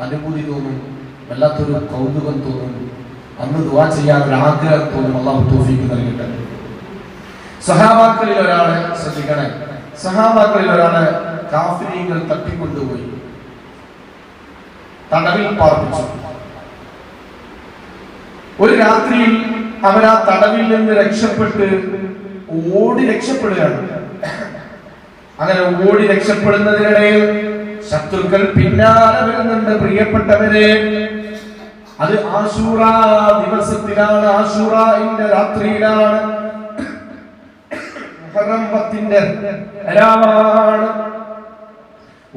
അനുഭൂതി തോന്നും വല്ലാത്തൊരു കൗതുകം തോന്നും. അന്ന് ദുവാ ചെയ്യാൻ ഒരു ആഗ്രഹം തോന്നും അള്ളാഹു തോഫിക്ക് നൽകട്ടെ. സഹാബാക്കളിൽ ഒരാളെ ശ്രദ്ധിക്കണേ. സഹാബാക്കളിൽ ഒരാളെ കാഫിരീങ്ങൾ തട്ടിക്കൊണ്ടുപോയി. തടവിൽ പാർപ്പിച്ചു. ഒരു രാത്രിയിൽ അവൻ ആ തടവിൽ നിന്ന് രക്ഷപ്പെട്ട് ഓടി രക്ഷപ്പെടുകയാണ്. അങ്ങനെ ഓടി രക്ഷപ്പെടുന്നതിനിടയിൽ ശത്രുക്കൾ പിന്നാലെ വരുന്നുണ്ട് പ്രിയപ്പെട്ടവരെ. അത് ആശൂറ ദിവസത്തിലാണ് ആശൂറിന്റെ രാത്രിയിലാണ്.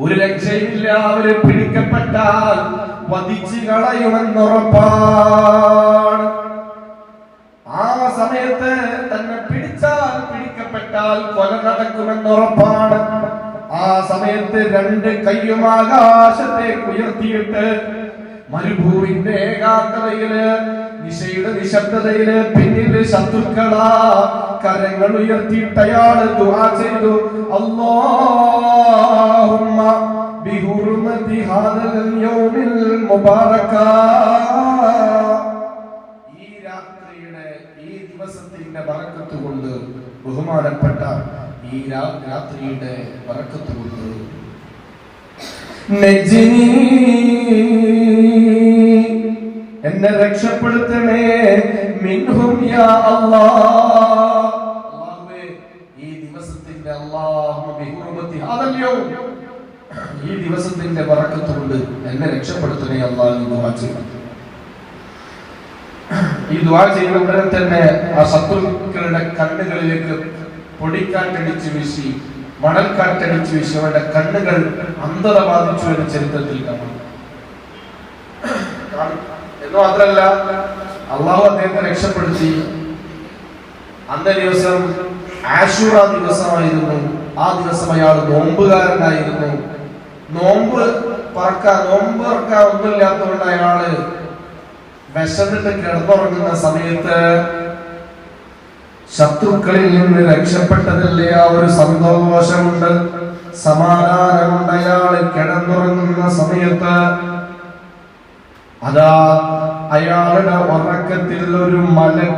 ഒരു രക്ഷയില്ല അവർ പിടിക്കപ്പെട്ടാൽ വധിച്ചു കളയുമെന്നുറപ്പാണ്. ആ സമയത്ത് തന്നെ പിടിച്ചാൽ പിടിക്കപ്പെട്ടാൽ കൊല നടക്കുമെന്നുറപ്പാണ്. ആ സമയത്ത് രണ്ട് കയ്യും ആകാശത്തേക്ക് ഉയർത്തിയിട്ട് മരുഭൂവിന്റെ ഏകാന്തതയിൽ നിശയുടെ നിശബ്ദതയിൽ പിന്നിൽ ശത്രുക്കളാ കരങ്ങൾ ഉയർത്തിയിട്ട് അയാൾ ദുആ ചെയ്തു. അല്ലാഹുമ്മ ബിഹുർമതി ഹാദൽ യൗമിൽ മുബാറക. ഈ രാത്രിയുടെ ഈ ദിവസത്തിന്റെ ബറക്കത്ത് കൊണ്ട് ബഹുമാനപ്പെട്ട ഈ രാത്രിയുടെ വറക്കത്തുകൊണ്ട് എന്നെ രക്ഷപ്പെടുത്തണേ മിൻഹും യാ അല്ലാഹ്. അല്ലാഹുവേ ഈ ദിവസത്തിന്റെ അല്ലാഹു ബിഹുർമതി ഹാദൽ യൗം ഈ ദിവസത്തിന്റെ വറക്കത്തുകൊണ്ട് എന്നെ രക്ഷപ്പെടുത്തണേ അല്ലാഹ് എന്ന് ദുആ ഈ ദുആ ചെയ്യുന്ന ഉടനെ തന്നെ ആ ശത്രുക്കളുടെ കണ്ണുകളിലേക്ക് പൊടിക്കാറ്റടിച്ച് വീശി മണൽക്കാറ്റടിച്ച് വീശി അവരുടെ കണ്ണുകൾ അന്ധത ബാധിച്ചു എന്ന ചരിത്രത്തിൽ കണ്ടു കാണും. എന്ന് മാത്രല്ല അള്ളാഹു അദ്ദേഹത്തെ രക്ഷപ്പെടുത്തി. അന്ന ദിവസം ആശുറ ദിവസമായിരുന്നു. ആ ദിവസം അയാൾ നോമ്പുകാരനായിരുന്നു. നോമ്പ് പറക്കാൻ നോമ്പ് പറക്കാൻ ഒന്നുമില്ലാത്തതുകൊണ്ട് അയാൾ വിശന്നിട്ട് കിടന്നുറങ്ങുന്ന സമയത്ത് ശത്രുക്കളിൽ നിന്ന് രക്ഷപ്പെട്ടതല്ലേ ആ ഒരു സന്തോഷമുണ്ട്? സമാധാനമുണ്ട് അയാൾ കിടന്നുറങ്ങുന്ന സമയത്ത്. അതാ അയാളുടെ ഉറക്കത്തിൽ ഒരു മലക്ക്